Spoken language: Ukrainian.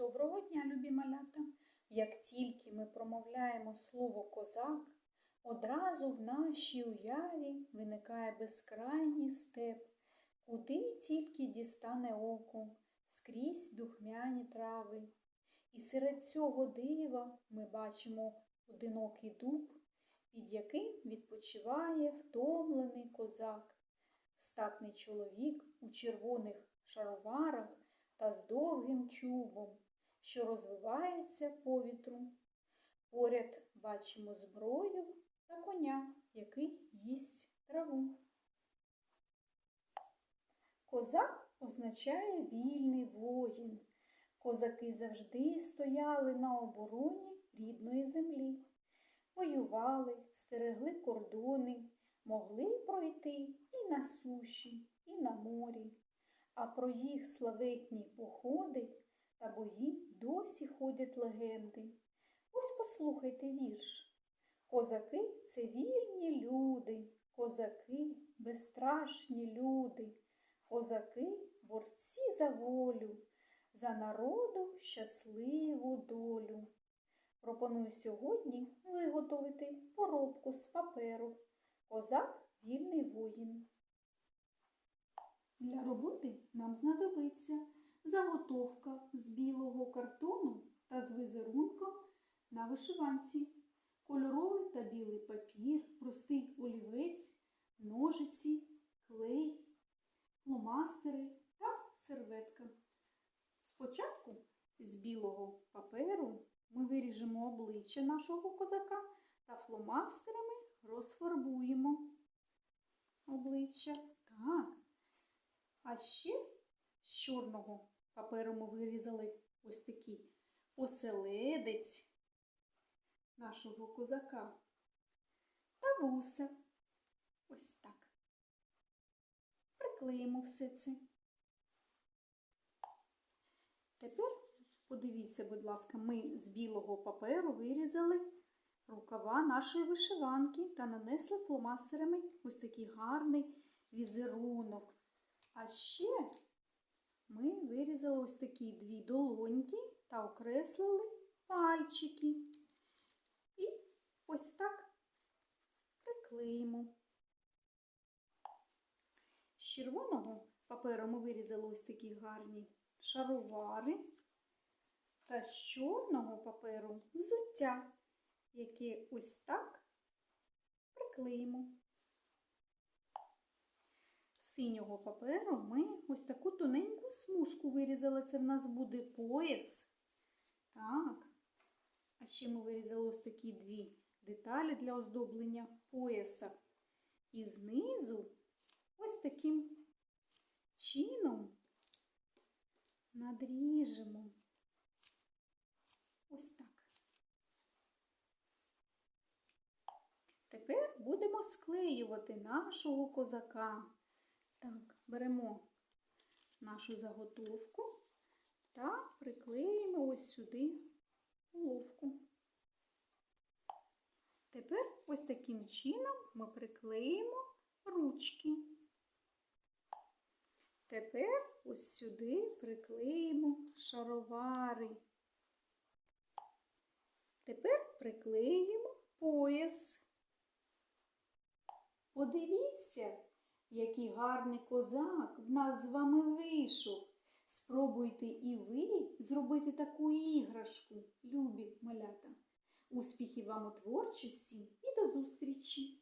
Доброго дня, любі малята! Як тільки ми промовляємо слово козак, одразу в нашій уяві виникає безкрайній степ, куди тільки дістане око, скрізь духмяні трави. І серед цього дива ми бачимо одинокий дуб, під яким відпочиває втомлений козак, статний чоловік у червоних шароварах та з довгим чубом, що розвивається по вітру. Поряд бачимо зброю та коня, який їсть траву. Козак означає вільний воїн. Козаки завжди стояли на обороні рідної землі, воювали, стерегли кордони, могли пройти і на суші, і на морі. А про їх славетні походи та бої досі ходять легенди. Ось послухайте вірш. Козаки це вільні люди, козаки безстрашні люди, козаки борці за волю, за народу щасливу долю. Пропоную сьогодні виготовити поробку з паперу. Козак вільний воїн. Для роботи нам знадобиться заготовка з білого картону та з візерунком на вишиванці, кольоровий та білий папір, простий олівець, ножиці, клей, фломастери та серветка. Спочатку з білого паперу ми виріжемо обличчя нашого козака та фломастерами розфарбуємо обличчя. Так. А ще з чорного паперу ми вирізали ось такий оселедець нашого козака та вуса. Ось так. Приклеїмо все це. Тепер подивіться, будь ласка, ми з білого паперу вирізали рукава нашої вишиванки та нанесли фломастерами ось такий гарний візерунок. А ще ми вирізали ось такі дві долоньки та окреслили пальчики. І ось так приклеїмо. З червоного паперу ми вирізали ось такі гарні шаровари. Та з чорного паперу взуття, яке ось так приклеїмо З синього паперу ми ось таку тоненьку смужку вирізали. Це в нас буде пояс. Так. А ще ми вирізали ось такі дві деталі для оздоблення пояса. І знизу ось таким чином надріжемо. Ось так. Тепер будемо склеювати нашого козака. Так, беремо нашу заготовку та приклеїмо ось сюди головку. Тепер ось таким чином ми приклеїмо ручки. Тепер ось сюди приклеїмо шаровари. Тепер приклеїмо пояс. Подивіться, який гарний козак в нас з вами вийшов. Спробуйте і ви зробити таку іграшку, любі малята. Успіхів вам у творчості і до зустрічі!